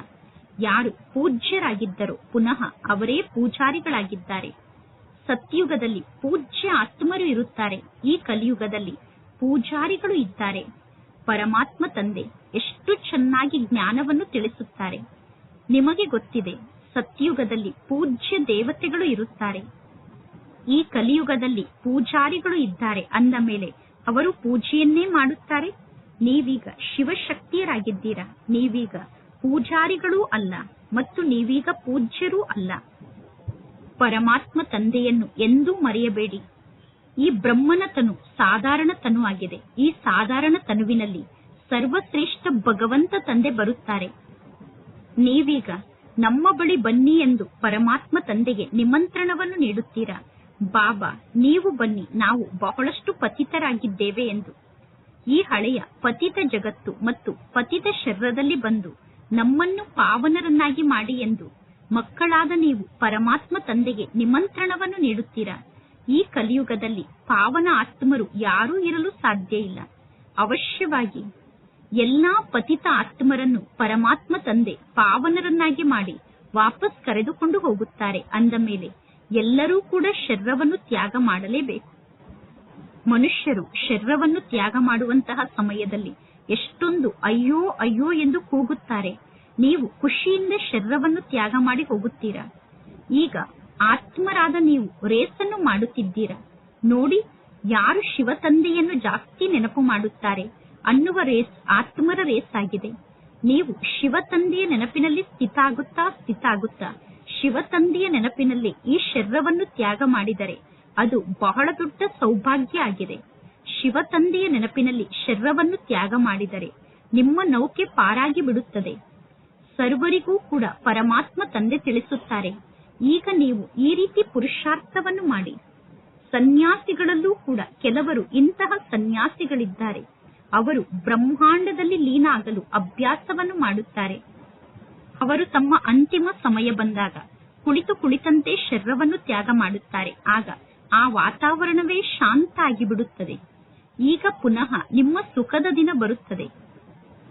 S1: ಯಾರು ಪೂಜ್ಯರಾಗಿದ್ದರೋ ಪುನಃ ಅವರೇ ಪೂಜಾರಿಗಳಾಗಿದ್ದಾರೆ. ಸತ್ಯುಗದಲ್ಲಿ ಪೂಜ್ಯ ಆತ್ಮರು ಇರುತ್ತಾರೆ. ಈ ಕಲಿಯುಗದಲ್ಲಿ ಪೂಜಾರಿಗಳು ಇದ್ದಾರೆ. ಪರಮಾತ್ಮ ತಂದೆ ಎಷ್ಟು ಚೆನ್ನಾಗಿ ಜ್ಞಾನವನ್ನು ತಿಳಿಸುತ್ತಾರೆ. ನಿಮಗೆ ಗೊತ್ತಿದೆ, ಸತ್ಯುಗದಲ್ಲಿ ಪೂಜ್ಯ ದೇವತೆಗಳು ಇರುತ್ತಾರೆ. ಈ ಕಲಿಯುಗದಲ್ಲಿ ಪೂಜಾರಿಗಳು ಇದ್ದಾರೆ ಅಂದ ಮೇಲೆ ಅವರು ಪೂಜೆಯನ್ನೇ ಮಾಡುತ್ತಾರೆ. ನೀವೀಗ ಶಿವಶಕ್ತಿಯರಾಗಿದ್ದೀರಾ? ನೀವೀಗ ಪೂಜಾರಿಗಳೂ ಅಲ್ಲ ಮತ್ತು ನೀವೀಗ ಪೂಜ್ಯರೂ ಅಲ್ಲ. ಪರಮಾತ್ಮ ತಂದೆಯನ್ನು ಎಂದೂ ಮರೆಯಬೇಡಿ. ಈ ಬ್ರಹ್ಮನ ತನು ಸಾಧಾರಣ ತನು ಆಗಿದೆ. ಈ ಸಾಧಾರಣ ತನುವಿನಲ್ಲಿ ಸರ್ವಶ್ರೇಷ್ಠ ಭಗವಂತ ತಂದೆ ಬರುತ್ತಾರೆ. ನೀವೀಗ ನಮ್ಮ ಬಳಿ ಬನ್ನಿ ಎಂದು ಪರಮಾತ್ಮ ತಂದೆಗೆ ನಿಮಂತ್ರಣವನ್ನು ನೀಡುತ್ತೀರಾ? ಬಾಬಾ, ನೀವು ಬನ್ನಿ, ನಾವು ಬಹಳಷ್ಟು ಪತಿತರಾಗಿದ್ದೇವೆ ಎಂದು. ಈ ಹಳೆಯ ಪತಿತ ಜಗತ್ತು ಮತ್ತು ಪತಿತ ಶರೀರದಲ್ಲಿ ಬಂದು ನಮ್ಮನ್ನು ಪಾವನರನ್ನಾಗಿ ಮಾಡಿ ಎಂದು ಮಕ್ಕಳಾದ ನೀವು ಪರಮಾತ್ಮ ತಂದೆಗೆ ನಿಮಂತ್ರಣವನ್ನು ನೀಡುತ್ತೀರಾ? ಈ ಕಲಿಯುಗದಲ್ಲಿ ಪಾವನ ಆತ್ಮರು ಯಾರೂ ಇರಲು ಸಾಧ್ಯ ಇಲ್ಲ. ಅವಶ್ಯವಾಗಿ ಎಲ್ಲಾ ಪತಿತ ಆತ್ಮರನ್ನು ಪರಮಾತ್ಮ ತಂದೆ ಪಾವನರನ್ನಾಗಿ ಮಾಡಿ ವಾಪಸ್ ಕರೆದುಕೊಂಡು ಹೋಗುತ್ತಾರೆ ಅಂದ ಮೇಲೆ ಎಲ್ಲರೂ ಕೂಡ ಶರೀರವನ್ನು ತ್ಯಾಗ ಮಾಡಲೇಬೇಕು. ಮನುಷ್ಯರು ಶರೀರವನ್ನು ತ್ಯಾಗ ಮಾಡುವಂತಹ ಸಮಯದಲ್ಲಿ ಎಷ್ಟೊಂದು ಅಯ್ಯೋ ಅಯ್ಯೋ ಎಂದು ಕೂಗುತ್ತಾರೆ. ನೀವು ಖುಷಿಯಿಂದ ಶರೀರವನ್ನು ತ್ಯಾಗ ಮಾಡಿ ಹೋಗುತ್ತೀರಾ? ಈಗ ಆತ್ಮರಾದ ನೀವು ರೇಸನ್ನು ಮಾಡುತ್ತಿದ್ದೀರಾ? ನೋಡಿ, ಯಾರು ಶಿವತಂದೆಯನ್ನು ಜಾಸ್ತಿ ನೆನಪು ಮಾಡುತ್ತಾರೆ ಅನ್ನುವ ರೇಸ್ ಆತ್ಮರ ರೇಸ್ ಆಗಿದೆ ನೀವು ಶಿವತಂದೆಯ ನೆನಪಿನಲ್ಲಿ ಸ್ಥಿತ ಆಗುತ್ತಾ ಸ್ಥಿತ ಆಗುತ್ತಾ ಶಿವತಂದೆಯ ನೆನಪಿನಲ್ಲಿ ಈ ಶರೀರವನ್ನು ತ್ಯಾಗ ಮಾಡಿದರೆ ಅದು ಬಹಳ ದೊಡ್ಡ ಸೌಭಾಗ್ಯ ಆಗಿದೆ. ಶಿವತಂದೆಯ ನೆನಪಿನಲ್ಲಿ ಶರೀರವನ್ನು ತ್ಯಾಗ ಮಾಡಿದರೆ ನಿಮ್ಮ ನೌಕೆ ಪಾರಾಗಿ ಬಿಡುತ್ತದೆ. ಸರ್ವರಿಗೂ ಕೂಡ ಪರಮಾತ್ಮ ತಂದೆ ತಿಳಿಸುತ್ತಾರೆ. ಈಗ ನೀವು ಈ ರೀತಿ ಪುರುಷಾರ್ಥವನ್ನು ಮಾಡಿ. ಸನ್ಯಾಸಿಗಳಲ್ಲೂ ಕೂಡ ಕೆಲವರು ಇಂತಹ ಸನ್ಯಾಸಿಗಳಿದ್ದಾರೆ. ಅವರು ಬ್ರಹ್ಮಾಂಡದಲ್ಲಿ ಲೀನ ಆಗಲು ಅಭ್ಯಾಸವನ್ನು ಮಾಡುತ್ತಾರೆ. ಅವರು ತಮ್ಮ ಅಂತಿಮ ಸಮಯ ಬಂದಾಗ ಕುಳಿತು ಕುಳಿತಂತೆ ಶರೀರವನ್ನು ತ್ಯಾಗ ಮಾಡುತ್ತಾರೆ. ಆಗ ಆ ವಾತಾವರಣವೇ ಶಾಂತ ಆಗಿಬಿಡುತ್ತದೆ ಈಗ ಪುನಃ ನಿಮ್ಮ ಸುಖದ ದಿನ ಬರುತ್ತದೆ.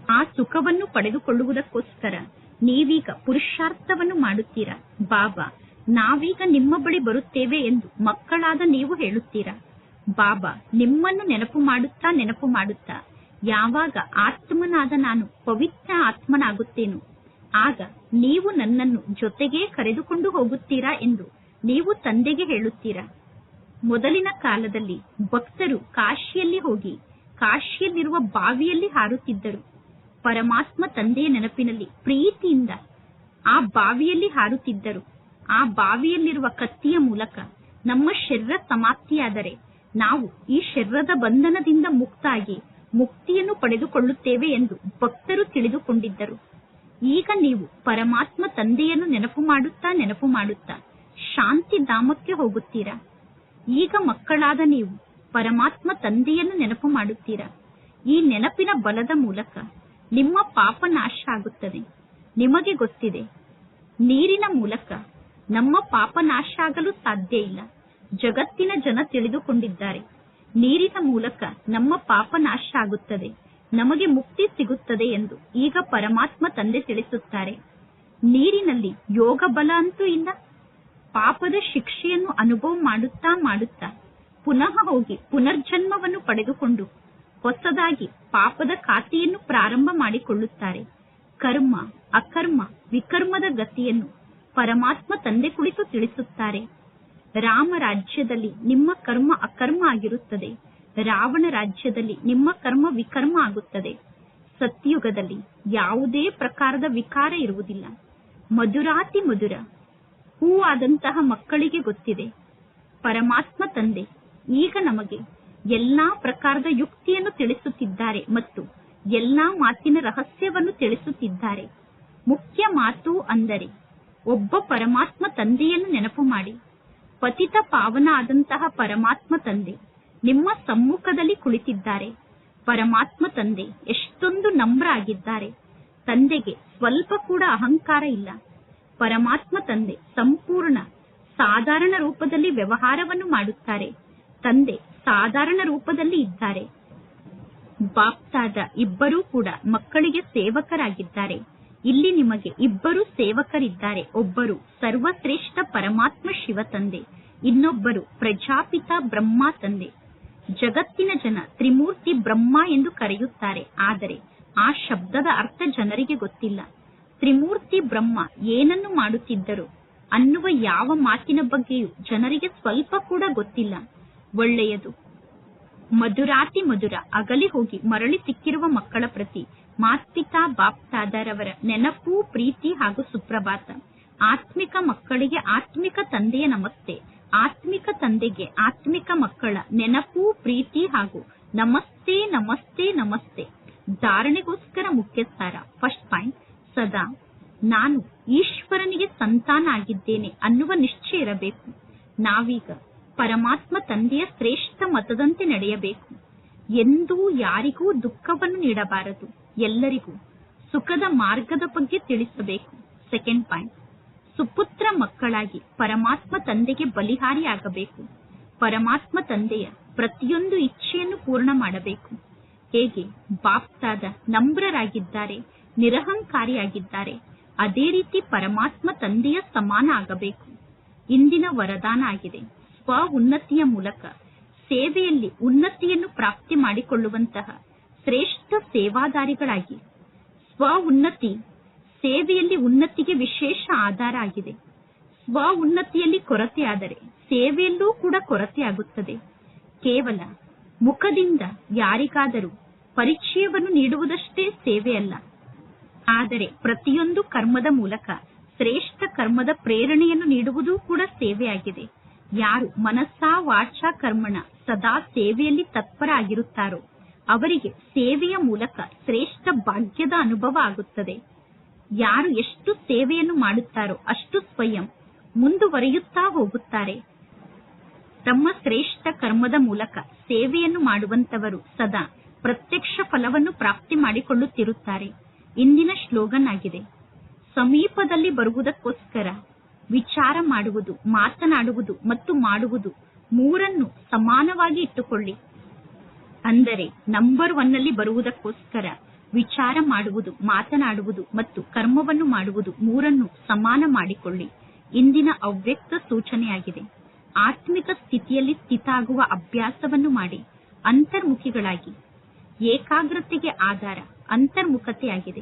S1: ಆ ಸುಖವನ್ನು ಪಡೆದುಕೊಳ್ಳುವುದಕ್ಕೋಸ್ಕರ ನೀವೀಗ ಪುರುಷಾರ್ಥವನ್ನು ಮಾಡುತ್ತೀರಾ? ಬಾಬಾ, ನಾವೀಗ ನಿಮ್ಮ ಬಳಿ ಬರುತ್ತೇವೆ ಎಂದು ಮಕ್ಕಳಾದ ನೀವು ಹೇಳುತ್ತೀರಾ? ಬಾಬಾ, ನಿಮ್ಮನ್ನು ನೆನಪು ಮಾಡುತ್ತಾ ನೆನಪು ಮಾಡುತ್ತಾ, ಯಾವಾಗ ಆತ್ಮನಾದ ನಾನು ಪವಿತ್ರ ಆತ್ಮನಾಗುತ್ತೇನೋ ಆಗ ನೀವು ನನ್ನನ್ನು ಜೊತೆಗೇ ಕರೆದುಕೊಂಡು ಹೋಗುತ್ತೀರಾ ಎಂದು ನೀವು ತಂದೆಗೆ ಹೇಳುತ್ತೀರಾ? ಮೊದಲಿನ ಕಾಲದಲ್ಲಿ ಭಕ್ತರು ಕಾಶಿಯಲ್ಲಿ ಹೋಗಿ ಕಾಶಿಯಲ್ಲಿರುವ ಬಾವಿಯಲ್ಲಿ ಹಾರುತ್ತಿದ್ದರು. ಪರಮಾತ್ಮ ತಂದೆಯ ನೆನಪಿನಲ್ಲಿ ಪ್ರೀತಿಯಿಂದ ಆ ಬಾವಿಯಲ್ಲಿ ಹಾರುತ್ತಿದ್ದರು. ಆ ಬಾವಿಯಲ್ಲಿರುವ ಕತ್ತಿಯ ಮೂಲಕ ನಮ್ಮ ಶರೀರ ಸಮಾಪ್ತಿಯಾದರೆ ನಾವು ಈ ಶರೀರದ ಬಂಧನದಿಂದ ಮುಕ್ತಾಗಿ ಮುಕ್ತಿಯನ್ನು ಪಡೆದುಕೊಳ್ಳುತ್ತೇವೆ ಎಂದು ಭಕ್ತರು ತಿಳಿದುಕೊಂಡಿದ್ದರು. ಈಗ ನೀವು ಪರಮಾತ್ಮ ತಂದೆಯನ್ನು ನೆನಪು ಮಾಡುತ್ತಾ ನೆನಪು ಮಾಡುತ್ತಾ ಶಾಂತಿ ಧಾಮಕ್ಕೆ ಹೋಗುತ್ತೀರಾ? ಈಗ ಮಕ್ಕಳಾದ ನೀವು ಪರಮಾತ್ಮ ತಂದೆಯನ್ನು ನೆನಪು ಮಾಡುತ್ತೀರಾ? ಈ ನೆನಪಿನ ಬಲದ ಮೂಲಕ ನಿಮ್ಮ ಪಾಪ ನಾಶ ಆಗುತ್ತದೆ. ನಿಮಗೆ ಗೊತ್ತಿದೆ, ನೀರಿನ ಮೂಲಕ ನಮ್ಮ ಪಾಪ ನಾಶ ಆಗಲು ಸಾಧ್ಯ ಇಲ್ಲ. ಜಗತ್ತಿನ ಜನ ತಿಳಿದುಕೊಂಡಿದ್ದಾರೆ, ನೀರಿನ ಮೂಲಕ ನಮ್ಮ ಪಾಪ ನಾಶ ಆಗುತ್ತದೆ. ನಮಗೆ ಮುಕ್ತಿ ಸಿಗುತ್ತದೆ ಎಂದು ಈಗ ಪರಮಾತ್ಮ ತಂದೆ ತಿಳಿಸುತ್ತಾರೆ. ನೀರಿನಲ್ಲಿ ಯೋಗ ಬಲ ಅಂತೂ ಇಲ್ಲ. ಪಾಪದ ಶಿಕ್ಷೆಯನ್ನು ಅನುಭವ ಮಾಡುತ್ತಾ ಮಾಡುತ್ತಾ ಪುನಃ ಹೋಗಿ ಪುನರ್ಜನ್ಮವನ್ನು ಪಡೆದುಕೊಂಡು ಹೊಸದಾಗಿ ಪಾಪದ ಖಾತೆಯನ್ನು ಪ್ರಾರಂಭ ಮಾಡಿಕೊಳ್ಳುತ್ತಾರೆ. ಕರ್ಮ, ಅಕರ್ಮ, ವಿಕರ್ಮದ ಗತಿಯನ್ನು ಪರಮಾತ್ಮ ತಂದೆ ಕುಳಿತು ತಿಳಿಸುತ್ತಾರೆ. ರಾಮ ರಾಜ್ಯದಲ್ಲಿ ನಿಮ್ಮ ಕರ್ಮ ಅಕರ್ಮ ಆಗಿರುತ್ತದೆ. ರಾವಣ ರಾಜ್ಯದಲ್ಲಿ ನಿಮ್ಮ ಕರ್ಮ ವಿಕರ್ಮ ಆಗುತ್ತದೆ. ಸತ್ಯುಗದಲ್ಲಿ ಯಾವುದೇ ಪ್ರಕಾರದ ವಿಕಾರ ಇರುವುದಿಲ್ಲ. ಮಧುರಾತಿ ಮಧುರ. ಹೂವಾದಂತಹ ಮಕ್ಕಳಿಗೆ ಗೊತ್ತಿದೆ. ಪರಮಾತ್ಮ ತಂದೆ, ಈಗ ನಮಗೆ ಎಲ್ಲಾ ಪ್ರಕಾರದ ಯುಕ್ತಿಯನ್ನು ತಿಳಿಸುತ್ತಿದ್ದಾರೆ ಮತ್ತು ಎಲ್ಲಾ ಮಾತಿನ ರಹಸ್ಯವನ್ನು ತಿಳಿಸುತ್ತಿದ್ದಾರೆ. ಮುಖ್ಯ ಮಾತು ಅಂದರೆ, ಒಬ್ಬ ಪರಮಾತ್ಮ ತಂದೆಯನ್ನು ನೆನಪು ಮಾಡಿ. ಪತಿತ ಪಾವನ ಆದಂತಹ ಪರಮಾತ್ಮ ತಂದೆ ನಿಮ್ಮ ಸಮ್ಮುಖದಲ್ಲಿ ಕುಳಿತಿದ್ದಾರೆ. ಪರಮಾತ್ಮ ತಂದೆ ಎಷ್ಟೊಂದು ನಮ್ರ ಆಗಿದ್ದಾರೆ ತಂದೆಗೆ ಸ್ವಲ್ಪ ಕೂಡ ಅಹಂಕಾರ ಇಲ್ಲ. ಪರಮಾತ್ಮ ತಂದೆ ಸಂಪೂರ್ಣ ಸಾಧಾರಣ ರೂಪದಲ್ಲಿ ವ್ಯವಹಾರವನ್ನು ಮಾಡುತ್ತಾರೆ. ತಂದೆ ಸಾಧಾರಣ ರೂಪದಲ್ಲಿ ಇದ್ದಾರೆ. ಬಾಪ್ತಾದ ಇಬ್ಬರೂ ಕೂಡ ಮಕ್ಕಳಿಗೆ ಸೇವಕರಾಗಿದ್ದಾರೆ. ಇಲ್ಲಿ ನಿಮಗೆ ಇಬ್ಬರು ಸೇವಕರಿದ್ದಾರೆ. ಒಬ್ಬರು ಸರ್ವಶ್ರೇಷ್ಠ ಪರಮಾತ್ಮ ಶಿವ ತಂದೆ, ಇನ್ನೊಬ್ಬರು ಪ್ರಜಾಪಿತ ಬ್ರಹ್ಮ ತಂದೆ. ಜಗತ್ತಿನ ಜನ ತ್ರಿಮೂರ್ತಿ ಬ್ರಹ್ಮ ಎಂದು ಕರೆಯುತ್ತಾರೆ. ಆದರೆ ಆ ಶಬ್ದದ ಅರ್ಥ ಜನರಿಗೆ ಗೊತ್ತಿಲ್ಲ. ತ್ರಿಮೂರ್ತಿ ಬ್ರಹ್ಮ ಏನನ್ನು ಮಾಡುತ್ತಿದ್ದರು? ಅನ್ನುವ ಯಾವ ಮಾತಿನ ಬಗ್ಗೆಯೂ ಜನರಿಗೆ ಸ್ವಲ್ಪ ಕೂಡ ಗೊತ್ತಿಲ್ಲ. ಒಳ್ಳೆಯದು. ಮಧುರಾತಿ ಮಧುರ ಅಗಲಿ ಹೋಗಿ ಮರಳಿ ಸಿಕ್ಕಿರುವ ಮಕ್ಕಳ ಪ್ರತಿ ಮಾತ್ಪಿತಾ ಬಾಪ್ತಾದರವರ ನೆನಪು, ಪ್ರೀತಿ ಹಾಗೂ ಸುಪ್ರಭಾತ. ಆತ್ಮಿಕ ಮಕ್ಕಳಿಗೆ ಆತ್ಮಿಕ ತಂದೆಯ ನಮಸ್ತೆ. ಆತ್ಮಿಕ ತಂದೆಗೆ ಆತ್ಮಿಕ ಮಕ್ಕಳ ನೆನಪು, ಪ್ರೀತಿ ಹಾಗೂ ನಮಸ್ತೆ ನಮಸ್ತೆ ನಮಸ್ತೆ. ಧಾರಣೆಗೋಸ್ಕರ ಮುಖ್ಯ ಸಾರ ಫಸ್ಟ್ ಪಾಯಿಂಟ್ ಸದಾ ನಾನು ಈಶ್ವರನಿಗೆ ಸಂತಾನ ಆಗಿದ್ದೇನೆ ಅನ್ನುವ ನಿಶ್ಚಯ ಇರಬೇಕು. ನಾವೀಗ ಪರಮಾತ್ಮ ತಂದೆಯ ಶ್ರೇಷ್ಠ ಮತದಂತೆ ನಡೆಯಬೇಕು. ಎಂದೂ ಯಾರಿಗೂ ದುಃಖವನ್ನು ನೀಡಬಾರದು. ಎಲ್ಲರಿಗೂ ಸುಖದ ಮಾರ್ಗದ ಬಗ್ಗೆ ತಿಳಿಸಬೇಕು. ಸೆಕೆಂಡ್ ಪಾಯಿಂಟ್ ಸುಪುತ್ರ ಮಕ್ಕಳಾಗಿ ಪರಮಾತ್ಮ ತಂದೆಗೆ ಬಲಿಹಾರಿಯಾಗಬೇಕು. ಪರಮಾತ್ಮ ತಂದೆಯ ಪ್ರತಿಯೊಂದು ಇಚ್ಛೆಯನ್ನು ಪೂರ್ಣ ಮಾಡಬೇಕು. ಹೇಗೆ? ಬಾಪ್ತಾದ ನಮ್ರರಾಗಿದ್ದಾರೆ ನಿರಹಂಕಾರಿಯಾಗಿದ್ದಾರೆ. ಅದೇ ರೀತಿ ಪರಮಾತ್ಮ ತಂದೆಯ ಸಮಾನ ಆಗಬೇಕು. ಇಂದಿನ ವರದಾನ ಆಗಿದೆ. ಸ್ವ ಉನ್ನತಿಯ ಮೂಲಕ ಸೇವೆಯಲ್ಲಿ ಉನ್ನತಿಯನ್ನು ಪ್ರಾಪ್ತಿ ಮಾಡಿಕೊಳ್ಳುವಂತಹ ಶ್ರೇಷ್ಠ ಸೇವಾದಾರಿಗಳಾಗಿ ಸ್ವ ಉನ್ನತಿ ಸೇವೆಯಲ್ಲಿ ಉನ್ನತಿಗೆ ವಿಶೇಷ ಆಧಾರ ಆಗಿದೆ. ಸ್ವ ಉನ್ನತಿಯಲ್ಲಿ ಕೊರತೆ ಆದರೆ ಸೇವೆಯಲ್ಲೂ ಕೂಡ ಕೊರತೆ ಆಗುತ್ತದೆ. ಕೇವಲ ಮುಖದಿಂದ ಯಾರಿಗಾದರೂ ಪರಿಚಯವನ್ನು ನೀಡುವುದಷ್ಟೇ ಸೇವೆಯಲ್ಲ. ಆದರೆ ಪ್ರತಿಯೊಂದು ಕರ್ಮದ ಮೂಲಕ ಶ್ರೇಷ್ಠ ಕರ್ಮದ ಪ್ರೇರಣೆಯನ್ನು ನೀಡುವುದೂ ಕೂಡ ಸೇವೆಯಾಗಿದೆ. ಯಾರು ಮನಸ್ಸಾ ವಾಚ ಕರ್ಮಣ ಸದಾ ಸೇವೆಯಲ್ಲಿ ತತ್ಪರ ಆಗಿರುತ್ತಾರೋ ಅವರಿಗೆ ಸೇವೆಯ ಮೂಲಕ ಶ್ರೇಷ್ಠ ಭಾಗ್ಯದ ಅನುಭವ ಆಗುತ್ತದೆ. ಯಾರು ಎಷ್ಟು ಸೇವೆಯನ್ನು ಮಾಡುತ್ತಾರೋ ಅಷ್ಟು ಸ್ವಯಂ ಮುಂದುವರಿಯುತ್ತಾ ಹೋಗುತ್ತಾರೆ. ತಮ್ಮ ಶ್ರೇಷ್ಠ ಕರ್ಮದ ಮೂಲಕ ಸೇವೆಯನ್ನು ಮಾಡುವಂತವರು ಸದಾ ಪ್ರತ್ಯಕ್ಷ ಫಲವನ್ನು ಪ್ರಾಪ್ತಿ ಮಾಡಿಕೊಳ್ಳುತ್ತಿರುತ್ತಾರೆ. ಇಂದಿನ ಶ್ಲೋಗನ್ ಆಗಿದೆ ಸಮೀಪದಲ್ಲಿ ಬರುವುದಕ್ಕೋಸ್ಕರ ವಿಚಾರ ಮಾಡುವುದು, ಮಾತನಾಡುವುದು ಮತ್ತು ಮಾಡುವುದು ಮೂರನ್ನು ಸಮಾನವಾಗಿ ಇಟ್ಟುಕೊಳ್ಳಿ. ಅಂದರೆ ನಂಬರ್ ಒನ್ನಲ್ಲಿ ಬರುವುದಕ್ಕೋಸ್ಕರ ವಿಚಾರ ಮಾಡುವುದು, ಮಾತನಾಡುವುದು ಮತ್ತು ಕರ್ಮವನ್ನು ಮಾಡುವುದು ಮೂರನ್ನು ಸಮಾನ ಮಾಡಿಕೊಳ್ಳಿ. ಇಂದಿನ ಅವ್ಯಕ್ತ ಸೂಚನೆಯಾಗಿದೆ. ಆತ್ಮಿಕ ಸ್ಥಿತಿಯಲ್ಲಿ ಸ್ಥಿತಾಗುವ ಅಭ್ಯಾಸವನ್ನು ಮಾಡಿ, ಅಂತರ್ಮುಖಿಗಳಾಗಿ. ಏಕಾಗ್ರತೆಗೆ ಆಧಾರ, ಅಂತರ್ಮುಖತೆಯಾಗಿದೆ.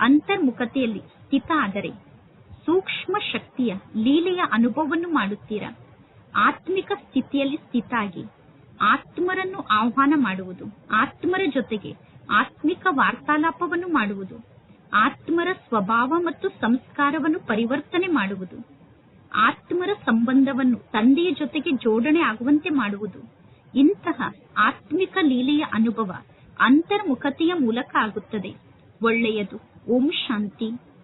S1: ಅಂತರ್ಮುಖತೆಯಲ್ಲಿ ಸ್ಥಿತ ಆದರೆ, ಸೂಕ್ಷ್ಮ ಶಕ್ತಿಯ, ಲೀಲೆಯ ಅನುಭವವನ್ನು ಮಾಡುತ್ತೀರಾ? ಆತ್ಮಿಕ ಸ್ಥಿತಿಯಲ್ಲಿ ಸ್ಥಿತಾಗಿ, ಆತ್ಮರನ್ನು ಆಹ್ವಾನ ಮಾಡುವುದು, ಆತ್ಮರ ಜೊತೆಗೆ ಆತ್ಮಿಕ ವಾರ್ತಾಲಾಪವನ್ನು ಮಾಡುವುದು, ಆತ್ಮರ ಸ್ವಭಾವ ಮತ್ತು ಸಂಸ್ಕಾರವನ್ನು ಪರಿವರ್ತನೆ ಮಾಡುವುದು, ಆತ್ಮರ ಸಂಬಂಧವನ್ನು ತಂದೆಯ ಜೊತೆಗೆ ಜೋಡಣೆ ಆಗುವಂತೆ ಮಾಡುವುದು. ಇಂತಹ ಆತ್ಮಿಕ ಲೀಲೆಯ ಅನುಭವ ಅಂತರ್ಮುಖತೆಯ ಮೂಲಕ ಆಗುತ್ತದೆ. ಒಳ್ಳೆಯದು. ಓಂ ಶಾಂತಿ.